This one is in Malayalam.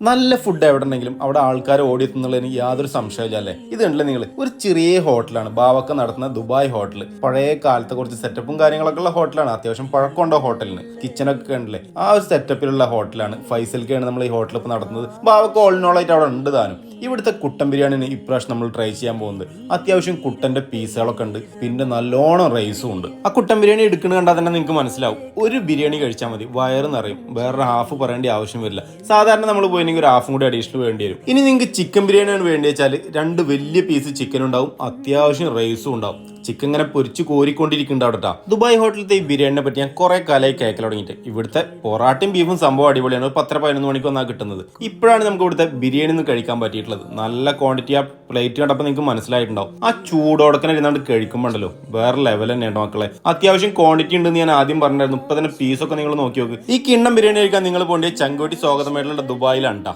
നല്ല ഫുഡ് എവിടെ ഉണ്ടെങ്കിലും അവിടെ ആൾക്കാർ ഓടിയെത്തുന്നുള്ള എനിക്ക് യാതൊരു സംശയമില്ല അല്ലേ? ഇതുണ്ടല്ലേ നിങ്ങൾ ഒരു ചെറിയ ഹോട്ടലാണ്. ബാവക്ക നടത്തുന്ന ദുബായ് ഹോട്ടൽ പഴയ കാലത്തെ കുറച്ച് സെറ്റപ്പും കാര്യങ്ങളൊക്കെ ഉള്ള ഹോട്ടലാണ്. അത്യാവശ്യം പഴക്കമുണ്ടോ ഹോട്ടലിന്. കിച്ചണൊക്കെ ഉണ്ടല്ലേ ആ ഒരു സെറ്റപ്പിലുള്ള ഹോട്ടലാണ്. ഫൈസൽക്കാണ് നമ്മൾ ഈ ഹോട്ടൽ ഇപ്പോൾ നടത്തുന്നത്. ബാവക്ക ഓൾ നോളായിട്ട് അവിടെ ഉണ്ട് താനും. ഇവിടുത്തെ കുട്ടൻ ബിരിയാണിയാണ് ഇപ്രാവശ്യം നമ്മൾ ട്രൈ ചെയ്യാൻ പോകുന്നത്. അത്യാവശ്യം കുട്ടന്റെ പീസുകളൊക്കെ ഉണ്ട്. പിന്നെ നല്ലോണം റൈസും ഉണ്ട്. ആ കുട്ടൻ ബിരിയാണി എടുക്കുന്നത് കണ്ടാൽ തന്നെ നിങ്ങൾക്ക് മനസ്സിലാവും. ഒരു ബിരിയാണി കഴിച്ചാൽ മതി. വയറ് നിറയും. വേറൊരു ഹാഫ് പറയേണ്ട ആവശ്യം വരില്ല. സാധാരണ നമ്മൾ പോയില്ലെങ്കിൽ ഒരു ഹാഫും കൂടി അഡീഷണൽ വേണ്ടി വരും. ഇനി നിങ്ങൾക്ക് ചിക്കൻ ബിരിയാണിയാണ് വേണ്ടി വെച്ചാൽ രണ്ട് വലിയ പീസ് ചിക്കൻ ഉണ്ടാവും. അത്യാവശ്യം റൈസും ഉണ്ടാവും. ചിക്കൻ ഇങ്ങനെ പൊരിച്ച് കോരിക്കൊണ്ടിരിക്കുന്നുണ്ട് അവിടെ. ദുബായ് ഹോട്ടലിലത്തെ ഈ ബിരിയാണിനെ പറ്റി ഞാൻ കുറെ കാലമായി കേക്കൽ തുടങ്ങിയിട്ട്. ഇവിടുത്തെ പൊറാട്ടയും ബീഫും സംഭവം അടിപൊളിയാണ്. ഒരു പത്തര പതിനൊന്ന് മണിക്ക് വന്നാൽ കിട്ടുന്നത്. ഇപ്പോഴാണ് നമുക്ക് ഇവിടുത്തെ ബിരിയാണി ഒന്ന് കഴിക്കാൻ പറ്റിയിട്ടുള്ളത്. നല്ല ക്വാണ്ടിറ്റി ആ പ്ലേറ്റ് കണ്ടപ്പോൾ നിങ്ങൾക്ക് മനസ്സിലായിട്ടുണ്ടാവും. ആ ചൂടോടക്കനെ ഇരുന്നാണ്ട് കഴിക്കുമ്പോണ്ടല്ലോ. വേറെ ലെവൽ തന്നെയുണ്ട് മക്കളെ? അത്യാവശ്യം ക്വാണ്ടിറ്റി ഉണ്ടെന്ന് ഞാൻ ആദ്യം പറഞ്ഞായിരുന്നു ഇപ്പൊ തന്നെ പീസൊക്കെ നിങ്ങൾ നോക്കി നോക്ക്. ഈ കിണ്ണം ബിരിയാണി കഴിക്കാൻ നിങ്ങൾ പോകേണ്ടത് ചങ്കോട്ടി സ്വാഗതമായിട്ടുള്ള ദുബായിലാണ്.